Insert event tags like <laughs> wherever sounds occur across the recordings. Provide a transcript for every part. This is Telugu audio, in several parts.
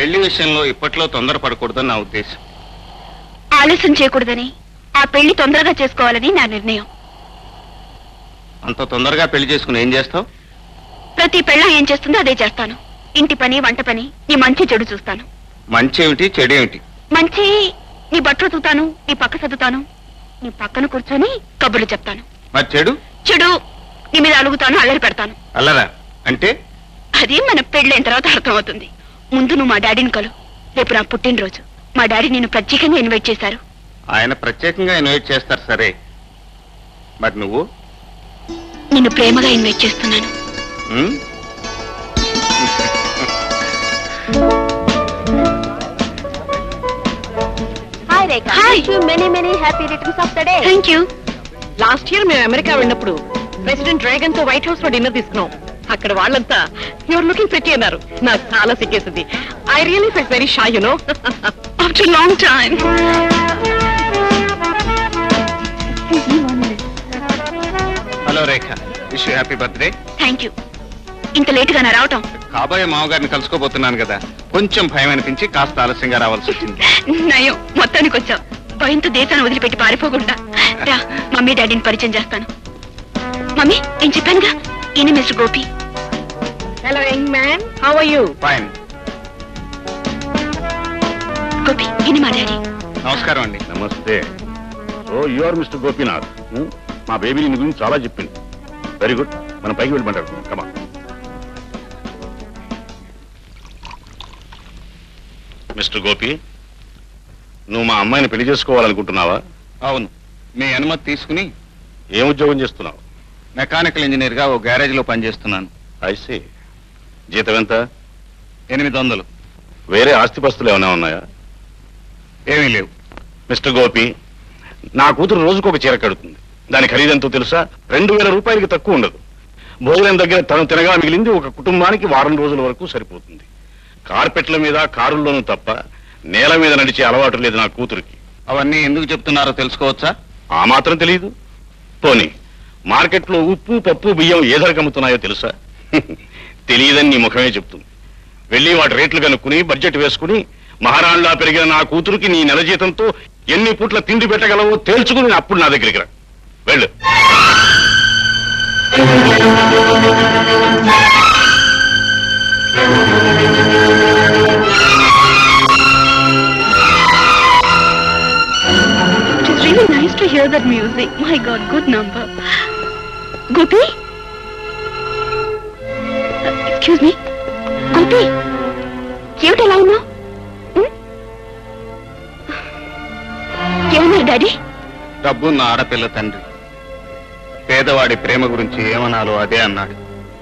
పెళ్ళి విషయంలో ఇప్పట్లో తొందరపడకూడదని నా ఉద్దేశం. ఆలస్యం చేయకూడదని ఆ పెళ్ళి తొందరగా చేసుకోవాలని నా నిర్ణయం. అంత తొందరగా పెళ్ళి చేసుకుని ఏం చేస్తావు? ప్రతి పెళ్ళ ఏం చేస్తుందో అదే చేస్తాను. ఇంటి పని వంట పని నీ మంచి చెడు చూస్తాను. మంచి ఏమిటి చెడు ఏమిటి? మంచి నీ బట్టలు చూతాను నీ పక్క చదువుతాను నీ పక్కన కూర్చొని కబుర్లు చెప్తాను. మరి చెడు? చెడు నీ మీద అలుగుతాను అల్లరి పెడతాను. అల్లరా? అంటే? అది మన పెళ్ళైన తర్వాత అర్థమవుతుంది. ముందు నువ్వు మా డాడీని కలు. రేపు నా పుట్టినరోజు. మా డాడీ నిన్ను ప్రత్యేకంగా ఇన్వైట్ చేశారు. ఆయన ప్రత్యేకంగా ఇన్వైట్ చేస్తారు సరే. మరి నువ్వు? నిన్ను ప్రేమగా ఇన్వైట్ చేస్తున్నాను. ఉమ్? Hi Rekha Hi. Wish you many many happy returns of the day thank you last year మేము అమెరికా వెళ్ళినప్పుడు ప్రెసిడెంట్ డ్రాగన్తో వైట్ హౌస్లో డిన్నర్ తీసుకున్నాం. అక్కడ వాళ్ళంతా యువర్ లుకింగ్ పెట్టి అన్నారు. నాకు చాలా సిగ్గేసింది. I really fell very shy you know after long time hello Rekha wish happy birthday thank you ఇంత లేట్గా నా రావటం. కాబోయే మామగారిని కలుసుకోబోతున్నాను కదా. కొంచెం భయం అనిపించి కాస్త ఆలస్యంగా రావాల్సి వచ్చింది. నయం. మొత్తానికి వచ్చావు భయంతో దేశాన్ని వదిలిపెట్టి పారిపోకుండా. రా మమ్మీ డాడీని పరిచయం చేస్తాను. మమ్మీ నేను చెప్పానుగా ఈయన mister Gopi. Hello young man how are you fine Gopi ఈయన మా డాడీ. నమస్కారం అండి. నమస్తే. Oh you are mister Gopinath? మా బేబీ నీ గురించి చాలా చెప్పింది. వెరీ గుడ్ మనం పైకి వెళ్ళి మాట్లాడుకుందాం కమా మిస్టర్ గోపి నువ్వు మా అమ్మాయిని పెళ్ళి చేసుకోవాలనుకుంటున్నావా? అవును. మీ అనుమతి తీసుకుని ఏం ఉద్యోగం చేస్తున్నావు? మెకానికల్ ఇంజనీర్గా ఓ గ్యారేజ్లో పనిచేస్తున్నాను ఐసి జీతం ఎంత? ఎనిమిది వందలు. వేరే ఆస్తిపస్తులు ఏమైనా ఉన్నాయా? ఏమీ లేవు. మిస్టర్ గోపి నా కూతురు రోజుకు ఒక చీర కడుతుంది. దాని ఖరీదెంతో తెలుసా? రెండు వేల రూపాయలకి తక్కువ ఉండదు. భోజనం దగ్గర తను తినగా మిగిలింది ఒక కుటుంబానికి వారం రోజుల వరకు సరిపోతుంది. కార్పెట్ల మీద కారుల్లోనూ తప్ప నేల మీద నడిచే అలవాటు లేదు నా కూతురికి. అవన్నీ ఎందుకు చెప్తున్నారో తెలుసుకోవచ్చా? ఆ మాత్రం తెలియదు. పోనీ మార్కెట్లో ఉప్పు పప్పు బియ్యం ఏ ధరకు అమ్ముతున్నాయో తెలుసా? <laughs> తెలియదని నీ ముఖమే చెప్తుంది వెళ్ళి వాటి రేట్లు కనుక్కుని బడ్జెట్ వేసుకుని మహారాణిలా పెరిగిన నా కూతురికి నీ నెల జీతంతో ఎన్ని పూట్ల తిండి పెట్టగలవో తేల్చుకుని అప్పుడు నా దగ్గరికి రా వెళ్ళు It is really nice to hear that music. My God, good number. Gopi? Excuse me Gopi ఏమిటి ఎలా ఉన్నావు? ఏమన్నారు డాడీ? డబ్బున్న ఆడపిల్ల తండ్రి. పేదవాడి ప్రేమ గురించి ఏమనాలో అదే అన్నాడు.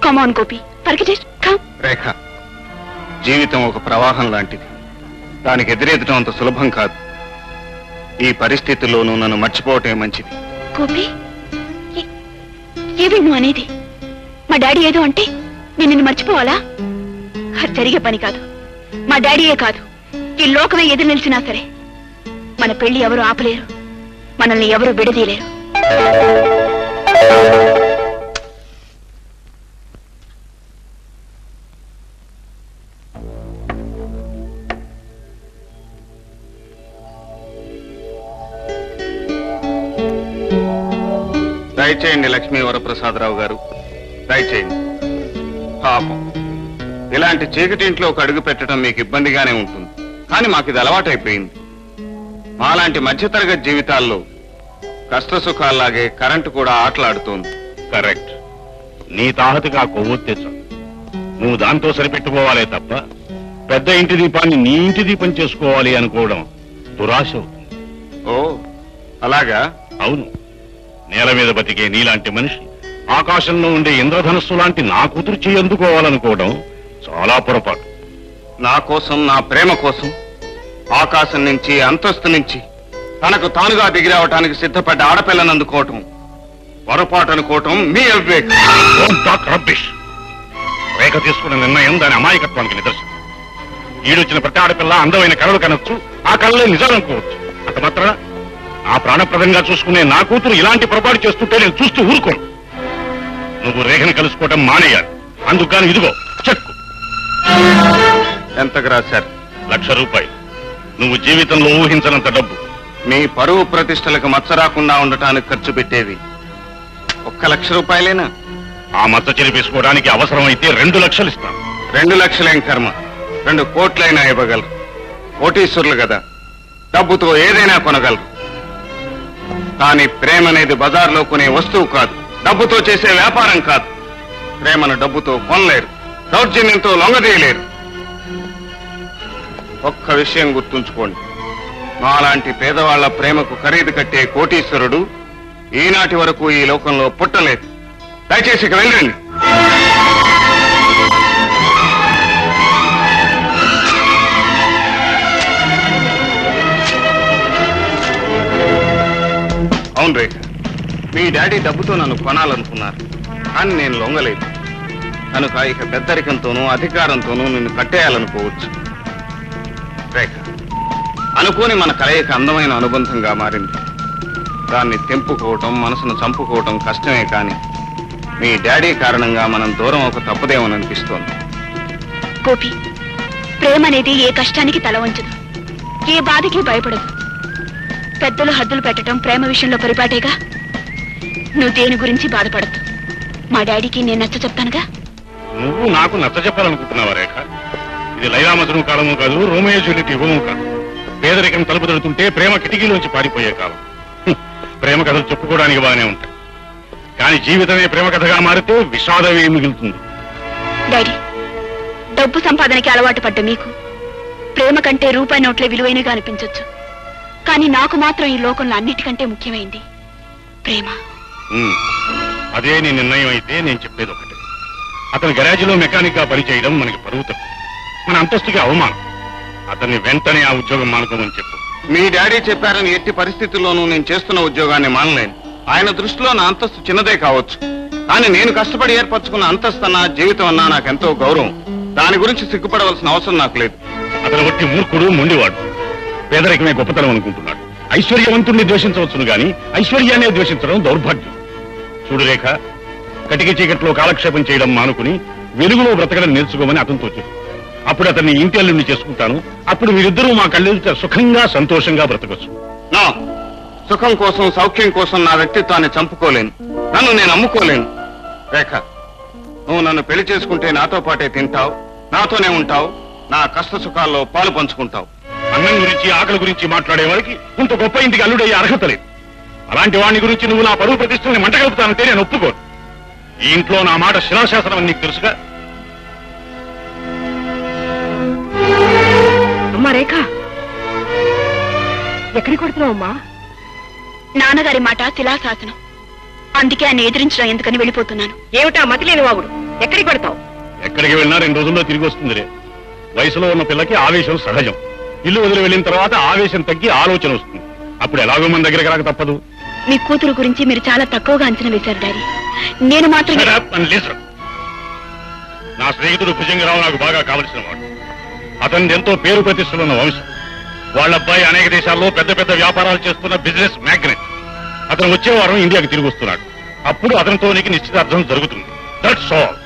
కమాన్ గోపి. రేఖ జీవితం ఒక ప్రవాహం లాంటిది. దానికి ఎదురెదటం అంత సులభం కాదు. ఈ పరిస్థితుల్లోనూ నన్ను మర్చిపోవటమే మంచిది. గోపి ఏవి నువ్వు అనేది? మా డాడీ ఏదో అంటే నేను నిన్ను మర్చిపోవాలా? అది జరిగే పని కాదు. మా డాడీయే కాదు. ఈ లోకమే ఎదురు నిలిచినా సరే మన పెళ్ళి ఎవరు ఆపలేరు. మనల్ని ఎవరు విడదీయలేరు. దయచేయండి లక్ష్మీ వరప్రసాదరావు గారు. దయచేయండి. పాపం. ఇలాంటి చీకటింట్లో ఒక అడుగు పెట్టడం మీకు ఇబ్బందిగానే ఉంటుంది. కానీ మాకు ఇది అలవాటైపోయింది. మాలాంటి మధ్యతరగతి జీవితాల్లో కష్ట సుఖాల్లాగే కరెంటు కూడా ఆటలాడుతోంది. కరెక్ట్. నీ తాహతకి ఆ కొవ్వొత్తేచ్చు నువ్వు దాంతో సరిపెట్టుకోవాలే తప్ప పెద్ద ఇంటి దీపాన్ని నీ ఇంటి దీపం చేసుకోవాలి అనుకోవడం దురాశ అవుతుంది. ఓ అలాగా? అవును. నేల మీద బతికే నీలాంటి మనిషి ఆకాశంలో ఉండే ఇంద్రధనస్సు లాంటి నా కూతురు చేయందుకోవాలనుకోవడం చాలా పొరపాటు. నా కోసం నా ప్రేమ కోసం ఆకాశం నుంచి అంతస్తు నుంచి తనకు తానుగా దిగిరావటానికి సిద్ధపడ్డ ఆడపిల్లను అందుకోవటం పొరపాటు అనుకోవటం మీ అవివేకం. రేఖ తీసుకున్న నిర్ణయం దాని అమాయకత్వానికి నిదర్శనం. ఈడొచ్చిన ప్రతి ఆడపిల్ల అందమైన కళలు కనొచ్చు ఆ కళలే నిజాలనుకోవచ్చు అంత మాత్రం ఆ ప్రాణప్రదంగా చూసుకునే నా కూతురు ఇలాంటి పొరపాటు చేస్తుంటే నేను చూస్తూ ఊరుకోను. నువ్వు రేఖని కలుసుకోవటం మానేయాలి. అందుకు ఇదిగో చెక్కు. ఎంతకు రాశారు లక్ష రూపాయలు. నువ్వు జీవితంలో ఊహించనంత డబ్బు. మీ పరువు ప్రతిష్టలకు మచ్చ రాకుండా ఉండటానికి ఖర్చు పెట్టేవి. ఒక్క లక్ష రూపాయలేనా? ఆ మచ్చ చెరిపేసుకోవడానికి అవసరమైతే రెండు లక్షలు ఇస్తాను రెండు లక్షలేం కర్మ? రెండు కోట్లైనా ఇవ్వగలరు. కోటీశ్వరులు కదా. డబ్బుతో ఏదైనా కొనగలరు. కానీ ప్రేమ అనేది బజార్లో కొనే వస్తువు కాదు. డబ్బుతో చేసే వ్యాపారం కాదు. ప్రేమను డబ్బుతో కొనలేరు. దౌర్జన్యంతో లొంగదీయలేరు. ఒక్క విషయం గుర్తుంచుకోండి. మాలాంటి పేదవాళ్ళ ప్రేమకు ఖరీదు కట్టే కోటీశ్వరుడు ఈనాటి వరకు ఈ లోకంలో పుట్టలేదు. దయచేసి ఇక వెళ్ళండి. అవును రేఖ. మీ డాడీ డబ్బుతో నన్ను కొనాలనుకున్నారు. కానీ నేను లొంగలేదు. కనుక ఇక పెద్దరికంతోనూ అధికారంతోనూ నిన్ను కట్టేయాలనుకోవచ్చు. రేఖ అనుకోని మన కలయిక అందమైన అనుబంధంగా మారింది. దాన్ని తెంపుకోవటం మనసును చంపుకోవటం కష్టమే కానీ మీ డాడీ కారణంగా మనం దూరం ఒక తప్పదేమని అనిపిస్తోంది. గోపి ప్రేమ అనేది ఏ కష్టానికి తల వంచదు. ఏ బాధకి భయపడదు. పెద్దలు హద్దులు పెట్టడం ప్రేమ విషయంలో పరిపాటేగా? నువ్వు దేని గురించి బాధపడద్దు. మా డాడీకి నేను నచ్చ చెప్తానుగా? నువ్వు నాకు నచ్చ చెప్పాలనుకుంటున్నావా రేఖ? ఇది లైలామధును కాలము కాదు రోమేయ జూలియట్ యుగము కాదు. పేదరికం తలుపు తడుతుంటే ప్రేమ కిటికీలోంచి పారిపోయే కాలం. ప్రేమ కథలు చెప్పుకోవడానికి బాగానే ఉంటాయి. కానీ జీవితమే ప్రేమ కథగా మారితే విషాదమే మిగులుతుంది. డాడీ డబ్బు సంపాదనకి అలవాటు పడ్డ మీకు ప్రేమ కంటే రూపాయి నోట్లే విలువైనగా అనిపించొచ్చు. కానీ నాకు మాత్రం ఈ లోకంలో అన్నిటికంటే ముఖ్యమైంది ప్రేమ. అదే నీ నిర్ణయం అయితే నేను చెప్పేది ఒకటే. అతని గరాజీలో మెకానిక్గా పనిచేయడం మనకి పరువు మన అంతస్తుకి అవమానం. అతన్ని వెంటనే ఆ ఉద్యోగం మానుకోమని చెప్పు. మీ డాడీ చెప్పారని ఎట్టి పరిస్థితుల్లోనూ నేను చేస్తున్న ఉద్యోగాన్ని మానలేను. ఆయన దృష్టిలో నా అంతస్తు చిన్నదే కావచ్చు. కానీ నేను కష్టపడి ఏర్పరచుకున్న అంతస్తు అన్నా జీవితం అన్నా నాకెంతో గౌరవం. దాని గురించి సిగ్గుపడవలసిన అవసరం నాకు లేదు. అతను ఒట్టి మూర్ఖుడు మొండివాడు. పేదరికమే గొప్పతనం అనుకుంటున్నాడు. ఐశ్వర్యవంతుణ్ణి ద్వేషించవచ్చును గాని ఐశ్వర్యాన్ని ద్వేషించడం దౌర్భాగ్యం. చూడు రేఖ కటిక చీకట్లో కాలక్షేపం చేయడం మానుకుని వెలుగులో బ్రతకడం నేర్చుకోమని అతనితో చెప్పు. అప్పుడు అతన్ని ఇంటి అల్లుడిని చేసుకుంటాను. అప్పుడు మీరిద్దరూ మా కళ్ళెదుట సుఖంగా సంతోషంగా బ్రతకొచ్చు. నా సుఖం కోసం సౌఖ్యం కోసం నా వ్యక్తిత్వాన్ని చంపుకోలేను. నన్ను నేను అమ్ముకోలేను రేఖ నువ్వు నన్ను పెళ్ళి చేసుకుంటే నాతో పాటే తింటావు నాతోనే ఉంటావు నా కష్ట సుఖాల్లో పాలు పంచుకుంటావు. అన్నం గురించి ఆకలి గురించి మాట్లాడే వారికి ఇంత గొప్ప ఇంటికి అల్లుడయ్యే అర్హత లేదు. అలాంటి వాడిని గురించి నువ్వు నా పరువు ప్రతిష్టని మంట కలుపుతానంటే నేను ఒప్పుకోను. ఈ ఇంట్లో నా మాట శిలాశాసనం అని నీకు తెలుసుగా? అమ్మా రేఖ. ఎక్కడికి కొడుతున్నావు అమ్మా? నాన్నగారి మాట శిలాశాసనం. అందుకే ఆయన ఎదిరించడం ఎందుకని వెళ్ళిపోతున్నాను. ఏమిటా మతి లేని వాగుడు? ఎక్కడికి కొడతావు ఎక్కడికి వెళ్ళినా రెండు రోజుల్లో తిరిగి వస్తుందిరే వయసులో ఉన్న పిల్లకి ఆవేశం సహజం. ఇల్లు వదిలి వెళ్ళిన తర్వాత ఆవేశం తగ్గి ఆలోచన వస్తుంది. అప్పుడు ఎలాగో మన దగ్గరికి రాక తప్పదు. మీ కూతురు గురించి మీరు చాలా తక్కువగా అంచనా వేశారు డాడీ. నేను మాత్రం నా స్నేహితుడు భుజంగరావు నాకు బాగా కావలసిన వాడు. అతని ఎంతో పేరు ప్రతిష్టలున్న వంశం. వాళ్ళ అబ్బాయి అనేక దేశాల్లో పెద్ద పెద్ద వ్యాపారాలు చేస్తున్న బిజినెస్ మ్యాగ్నెట్. అతను వచ్చే వారం ఇండియాకి తిరిగి వస్తున్నాడు. అప్పుడు అతనితో నీకు నిశ్చితార్థం జరుగుతుంది. దట్స్ ఆల్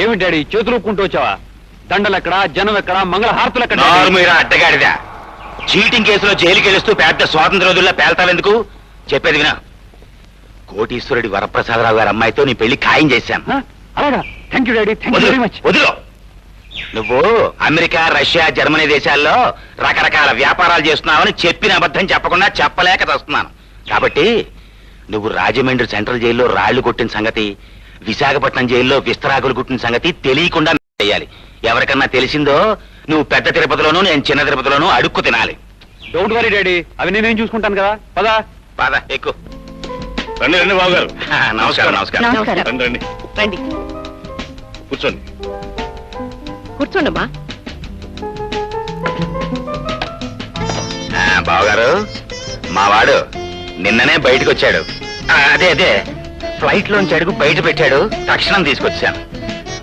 ఏమి డాడీ చేతులు ఊపుకుంటూ వచ్చావా? దండలు ఎక్కడ జనం ఎక్కడ మంగళ హారతులు ఎక్కడ? నార్మీరా అడ్డగాడిదా చీటింగ్ కేసులో జైలుకి వెళుస్తూ పెద్ద స్వాతంత్ర రోజుల్లో పేల్తావెందుకు? చెప్పేది వినా. కోటీశ్వరుడి వరప్రసాదరావు గారి అమ్మాయితో నీ పెళ్ళి ఖాయం చేశాను? అలాగా? Thank you daddy. Thank you very much వదిలు. నువ్వు అమెరికా రష్యా జర్మనీ దేశాల్లో రకరకాల వ్యాపారాలు చేస్తున్నావని చెప్పిన అబద్ధం చెప్పకుండా చెప్పలేక వస్తున్నాను కాబట్టి నువ్వు రాజమండ్రి సెంట్రల్ జైల్లో రాళ్ళు కొట్టిన సంగతి విశాఖపట్నం జైల్లో విస్తరాకులు కుట్టిన సంగతి తెలియకుండా చేయాలి ఎవరికన్నా తెలిసిందో నువ్వు పెద్ద తిరుపతిలోనూ నేను చిన్న తిరుపతిలోనూ అడుక్కు తినాలి. డోంట్ వరీ డాడీ అవి నేనేం చూసుకుంటాను కదా? పదా. పద ఎక్కువ రండి రండి బాబు గారు <laughs> నమస్కారం. నమస్కారం. నమస్కారం. రండి రండి. రండి. కూర్చోండి. కూర్చోండమ్మా. ఆ, బావగారు మా వాడు నిన్ననే బయటకు వచ్చాడు ఆ, అదే అదే. ఫ్లైట్ లోంచి అడుగు బయట పెట్టాడు తక్షణం తీసుకొచ్చాను.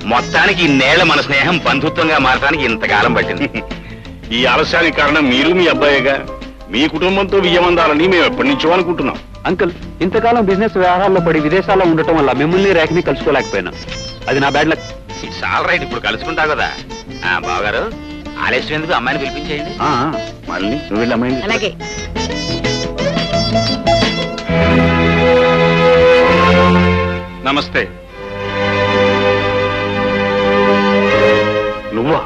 మొత్తానికి ఈ నేల మన స్నేహం బంధుత్వంగా మారడానికి ఇంతకాలం పట్టింది. <laughs> ఈ ఆలస్యానికి కారణం మీరు మీ అబ్బాయిగా. మీ కుటుంబంతో వియ్యమందాలని మేము ఎప్పటి నుంచో అనుకుంటున్నాం. అంకుల్ ఇంతకాలం బిజినెస్ వ్యవహారాల్లో పడి విదేశాల్లో ఉండటం వల్ల మిమ్మల్ని రేఖని కలుసుకోలేకపోయినా. అది నా bad luck. It's all right ఇప్పుడు కలుసుకుంటావు కదా. ఆ, బావగారు ఆలస్యం ఎందుకు అమ్మాయిని పిలిపించేయండి? మళ్ళీ నువ్వు వెళ్ళి. అలాగే. నమస్తే. నువ్వా?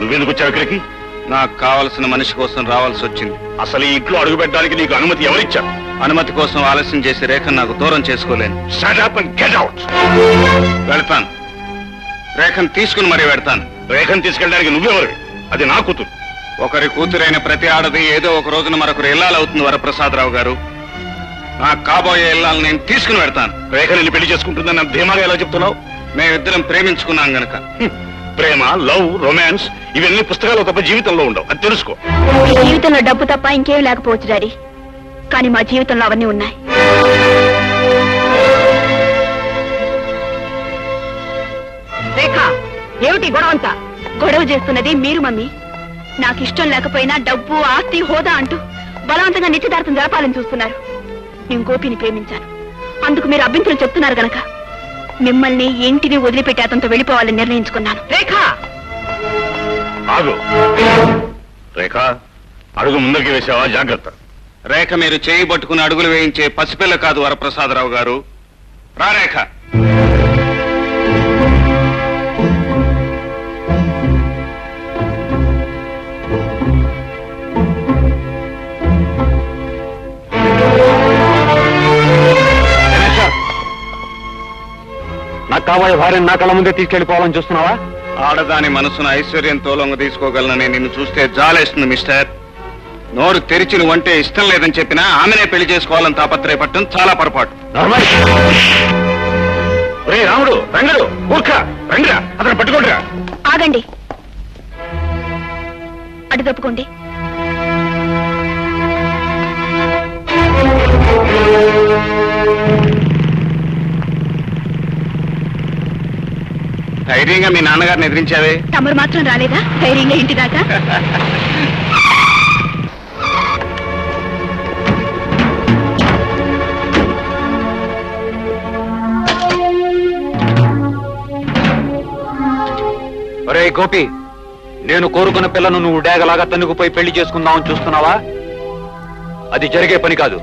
నువ్వెందుకు వచ్చావు ఇక్కడికి? నాకు కావలసిన మనిషి కోసం రావాల్సి వచ్చింది. అసలు ఈ ఇంట్లో అడుగు పెట్టడానికి నీకు అనుమతి ఎవరిచ్చారు? అనుమతి కోసం ఆలస్యం చేసి రేఖ నాకు దూరం చేసుకోలేను. వెళ్తాను. రేఖను తీసుకుని మరీ వెళ్తాను రేఖను తీసుకెళ్ళడానికి నువ్వెవరు? అది నా కూతురు. ఒకరి కూతురైన ప్రతి ఆడది ఏదో ఒక రోజున మరొకరు ఇల్లాలవుతుంది వరప్రసాదరావు గారు. నాకు కాబోయే ఇల్లాలను నేను తీసుకుని వెళ్తాను రేఖ నిన్ను పెళ్ళి చేసుకుంటుందని ధీమాగా ఎలా చెప్తున్నావు? మేమిద్దరం ప్రేమించుకున్నాం గనక. ప్రేమ లవ్ రొమాన్స్ ఇవన్నీ పుస్తకాలు తప్ప జీవితంలో ఉండవు. అది తెలుసుకో. మీ జీవితంలో డబ్బు తప్ప ఇంకేం లేకపోవచ్చు డాడీ. కానీ మా జీవితంలో అవన్నీ ఉన్నాయి. రేఖ ఏమిటి గొడవ అంతా గొడవ చేస్తున్నది మీరు మమ్మీ. నాకు ఇష్టం లేకపోయినా డబ్బు ఆస్తి హోదా అంటూ బలవంతంగా నిశ్చితార్థం జరపాలని చూస్తున్నారు. నేను గోపిని ప్రేమించాను. అందుకు మీరు అభ్యంతరం చెప్తున్నారు గనక. మిమ్మల్ని ఇంటిని వదిలిపెట్టి అతనితో వెళ్ళిపోవాలని నిర్ణయించుకున్నాను. రేఖ! ఆగు. రేఖ అడుగు ముందరికి వేసావా? జాగ్రత్త. రేఖ మీరు చేయి పట్టుకుని అడుగులు వేయించే పసిపిల్ల కాదు వరప్రసాదరావు గారు. రా కాబోయే భార్యను నా కళ్ళ ముందే తీసుకెళ్ళిపోవాలని చూస్తున్నావా? ఆడదాని మనసును ఐశ్వర్యంతో లొంగ తీసుకోగలనని నిన్ను చూస్తే జాలేస్తుంది మిస్టర్. నోరు తెరిచి నువ్వంటే ఇష్టం లేదని చెప్పినా ఆమెనే పెళ్ళి చేసుకోవాలని తాపత్రయపడటం చాలా పొరపాటు. రే రాముడు రంగడు ఊర్ఖ రండిరా అతను పట్టుకోండిరా. ఆగండి. అటు తప్పుకోండి. ధైర్యంగా మీ నాన్నగారిని ఎదిరించావే. తమరు మాత్రం రాలేదా? ధైర్యంగా ఇంటి దాకా? ఒరే గోపి నేను కోరుకున్న పిల్లను నువ్వు డేగలాగా తన్నుకుపోయి పెళ్ళి చేసుకుందామని చూస్తున్నావా? అది జరిగే పని కాదు.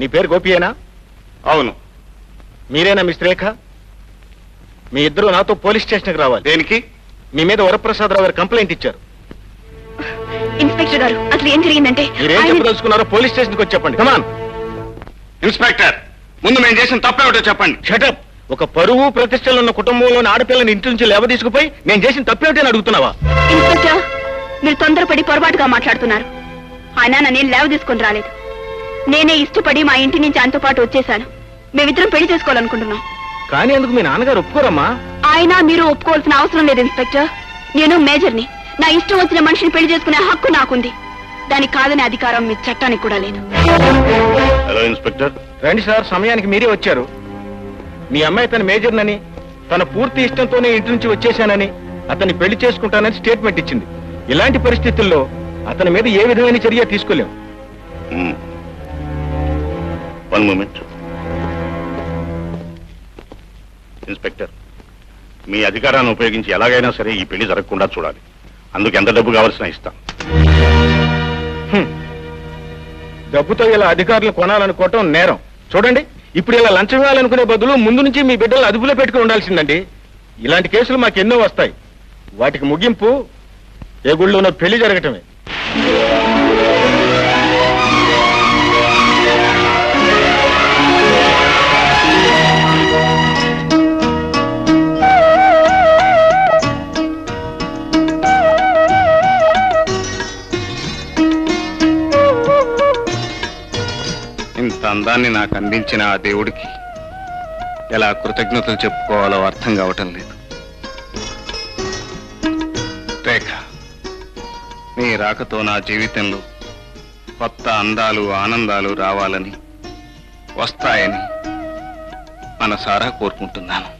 నీ పేరు గోపియేనా? అవును. మీరేనా మిస్ రేఖ? మీ ఇద్దరు నాతో పోలీస్ స్టేషన్కి రావాలి. దేనికి? మీ మీద వరప్రసాదరావు గారు కంప్లైంట్ ఇచ్చారు. ఇన్స్పెక్టర్ గారు అసలు ఏం జరిగిందంటే మీరేం ఆయన- చెప్పదలుచుకున్నారో పోలీస్ స్టేషన్కి వచ్చి చెప్పండి. కమాన్ ఇన్స్పెక్టర్ ముందు మేము చేసిన తప్పేమిటో చెప్పండి. షటప్ ఒక పరువు ప్రతిష్టలు ఉన్న కుటుంబంలోని ఆడపిల్లని ఇంటి నుంచి లేవ తీసుకుపోయి నేను చేసిన తప్పేమిటని అడుగుతున్నావా? ఇన్స్పెక్టర్ మీరు తొందరపడి పొరపాటుగా మాట్లాడుతున్నారు. ఆయన నన్ను లేవ తీసుకొని రాలేదు. నేనే ఇష్టపడి మా ఇంటి నుంచి ఆయనతో పాటు వచ్చేసాను మేమిద్దరం పెళ్ళి చేసుకోవాలనుకుంటున్నాం. కానీ అందుకు మీ నాన్నగారు ఒప్పుకోరమ్మా. ఆయన మీరు ఒప్పుకోవాల్సిన అవసరం లేదు ఇన్స్పెక్టర్. నేను మేజర్ని. నా ఇష్టం వచ్చిన మనిషిని పెళ్ళి చేసుకునే హక్కు నాకుంది. దానికి కాదనే అధికారం మీ చట్టానికి కూడా లేదు. Hello inspector. రండి సార్ సమయానికి మీరే వచ్చారు. మీ అమ్మాయి తన మేజర్నని తన పూర్తి ఇష్టంతోనే ఇంటి నుంచి వచ్చేశానని అతన్ని పెళ్ళి చేసుకుంటానని స్టేట్మెంట్ ఇచ్చింది. ఇలాంటి పరిస్థితుల్లో అతని మీద ఏ విధమైన చర్య తీసుకోలేం. వన్ మూమెంట్ ఇన్స్పెక్టర్ మీ అధికారాన్ని ఉపయోగించి ఎలాగైనా సరే ఈ పెళ్ళి జరగకుండా చూడాలి. అందుకు ఎంత డబ్బు కావాల్సిన ఇస్తాం. డబ్బుతో ఇలా అధికారులు కొనాలనుకోవటం నేరం. చూడండి ఇప్పుడు ఇలా లంచం ఇవ్వాలనుకునే బదులు ముందు నుంచి మీ బిడ్డలు అదుపులో పెట్టుకుని ఉండాల్సిందండి. ఇలాంటి కేసులు మాకు ఎన్నో వస్తాయి. వాటికి ముగింపు ఏ గుళ్ళోనో పెళ్ళి జరగటమే. అందాన్ని నాకు అందించిన ఆ దేవుడికి ఎలా కృతజ్ఞతలు చెప్పుకోవాలో అర్థం కావటం లేదు. రేఖ నీ రాకతో నా జీవితంలో కొత్త అందాలు ఆనందాలు రావాలని వస్తాయని మనసారా కోరుకుంటున్నాను.